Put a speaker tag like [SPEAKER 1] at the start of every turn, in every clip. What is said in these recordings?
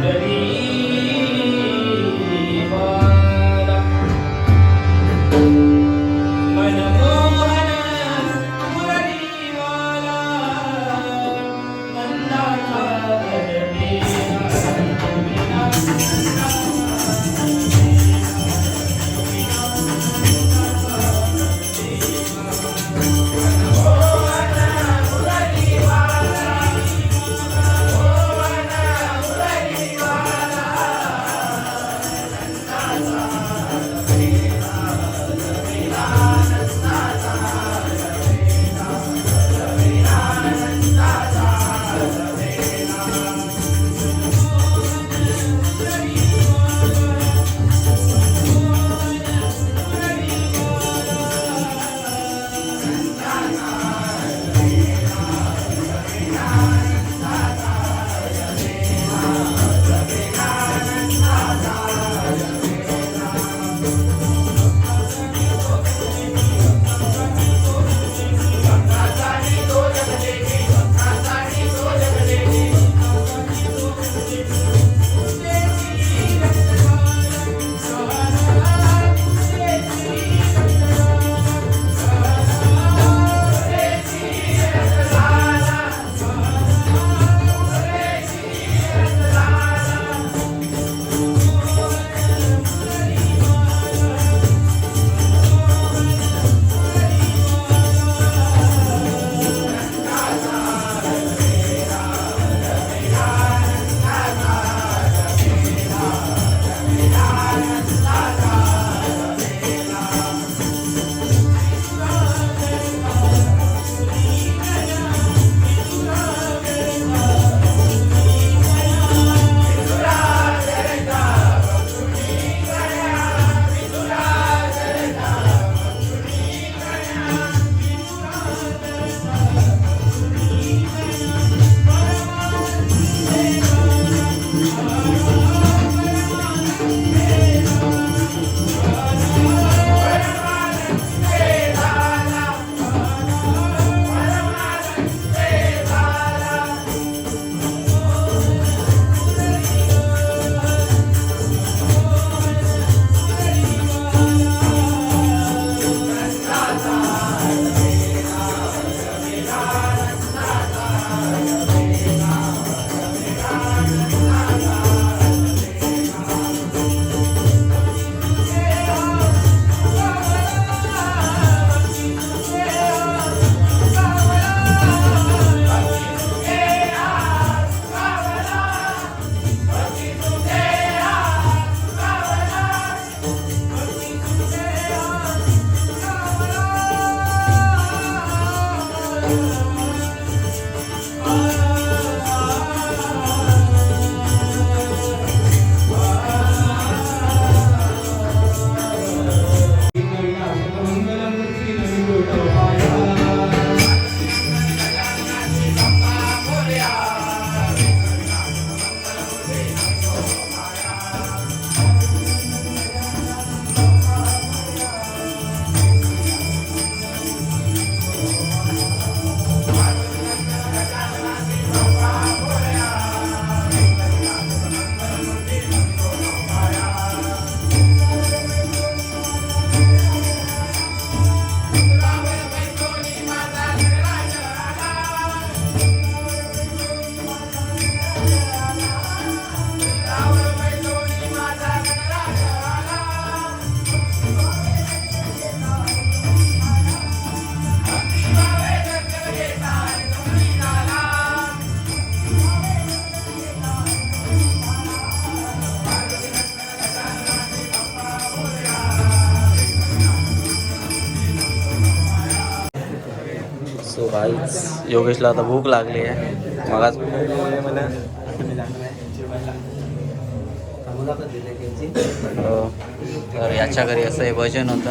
[SPEAKER 1] Ready? Thank you. So काहीच योगेशला आता भूक लागली आहे. मग आज तर याच्या घरी असं हे भजन होतं.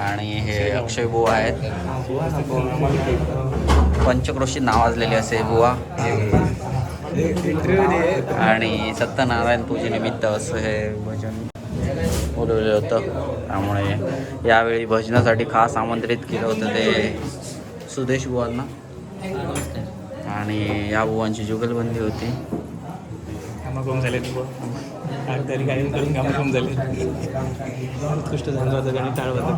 [SPEAKER 1] आणि हे अक्षय बुवा आहेत. पंचक्रोशी नावाजलेले असे बुवा. आणि सत्यनारायण पूजेनिमित्त असं हे भजन बोलवलेलं होतं. त्यामुळे यावेळी भजनासाठी खास आमंत्रित केलं होतं ते. सुदेश बुवांना. आणि या बुवांची जुगलबंदी होती.
[SPEAKER 2] कामाकोम झाले करून कामाकोम उत्कृष्ट झालं होतं गाणी टाळ होतं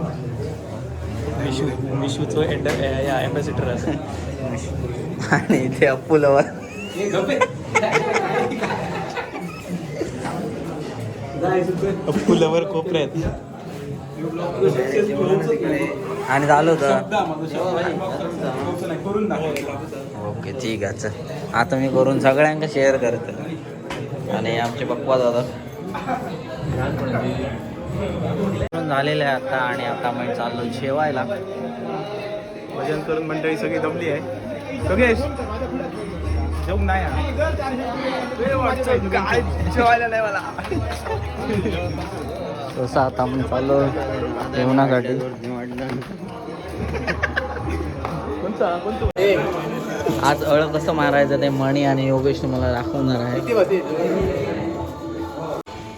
[SPEAKER 2] विशू विशूचं एंटर या ॲम्बॅसिडर असं.
[SPEAKER 1] आणि इथे अप्पुलवर
[SPEAKER 2] फुलावर कोपऱ्यात.
[SPEAKER 1] आणि झालं होतं. ओके ठीक आहे चल. आता मी करून सगळ्यांका शेअर करतो. आणि आमचे पप्पा दादा. झालेले आहे आता आणि आता मी चाललो जेवायला.
[SPEAKER 2] भजन करून मंडळी सगळी दमली आहे. योगेश जेवण नाही हा. काय जेवायला नाही मला.
[SPEAKER 1] तसं आता आपण चाललो जेवणासाठी
[SPEAKER 2] कोणता कोणतं
[SPEAKER 1] आज अळ कसं मारायचं ते मणी आणि योगेश मला दाखवणार आहे.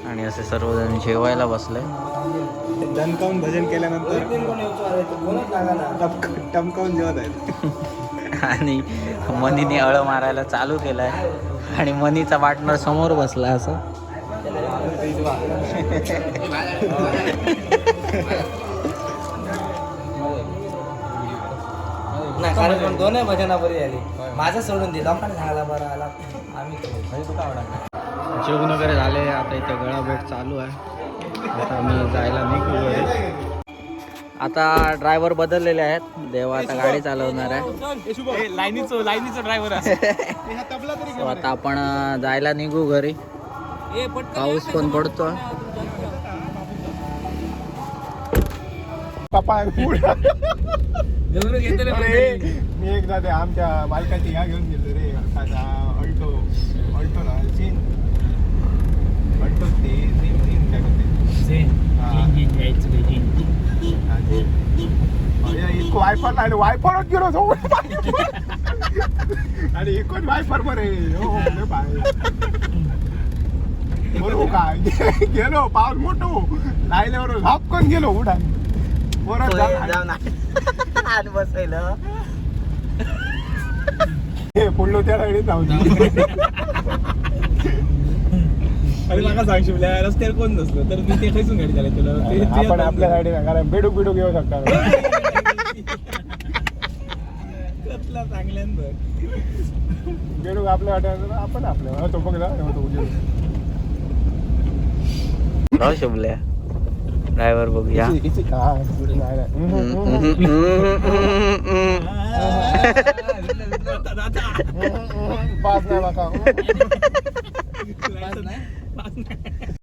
[SPEAKER 1] आणि असे सर्वजण जेवायला बसले.
[SPEAKER 2] दणकावून भजन केल्यानंतर टपक- टमकावून जेवत आहेत.
[SPEAKER 1] आणि मनीने अळ मारायला चालू केलाय. आणि मनीचा पार्टनर समोर बसला असं.
[SPEAKER 3] नाही कारण पण दोन भजना बरी आली माझं सोडून दे. दमाने सांगायला बरं आला. आम्ही
[SPEAKER 1] जेवण वगैरे झाले. आता इथे गळाभेट चालू आहे. आता आम्ही जायला निघू घरी. आता ड्रायव्हर बदललेले आहेत. देवा आता गाडी चालवणार आहे.
[SPEAKER 2] लाईनीचं लाईनीचं ड्रायव्हर
[SPEAKER 1] So आता आपण जायला निघू घरी. पाऊस पण पडतो
[SPEAKER 2] पप्पा अरे मी एकदा ते आमच्या बायकाची ह्या घेऊन गेलो रे. अल्टो अल्टो ना चीन अल्टो ते चीन चीन काय करते? हा. हा, ते. अरे, इतकं वायफर नाही वायफरच गेलो जाऊ आणि इकडून वायफर बरे. हो लय भारी. बरोबर काय? गेलो पाऊस मोठो. लायल्यावर झापकन गेलो उडा परत जाऊन
[SPEAKER 1] बसायला
[SPEAKER 2] हे पुढलो त्या राईडीत जाऊन अरे नका सांग शिवल्या रस्त्यावर कोण नसलं तर मी ते खैसून गाडी झाली तुला आपण आपल्या गाडी कारण बेडूक बिडूक येऊ शकता बेडूक आपल्या वाट्यावर आपण आपल्या तो बघ
[SPEAKER 1] राव शुभल्या ड्रायव्हर बघूया.
[SPEAKER 2] पाच नाही.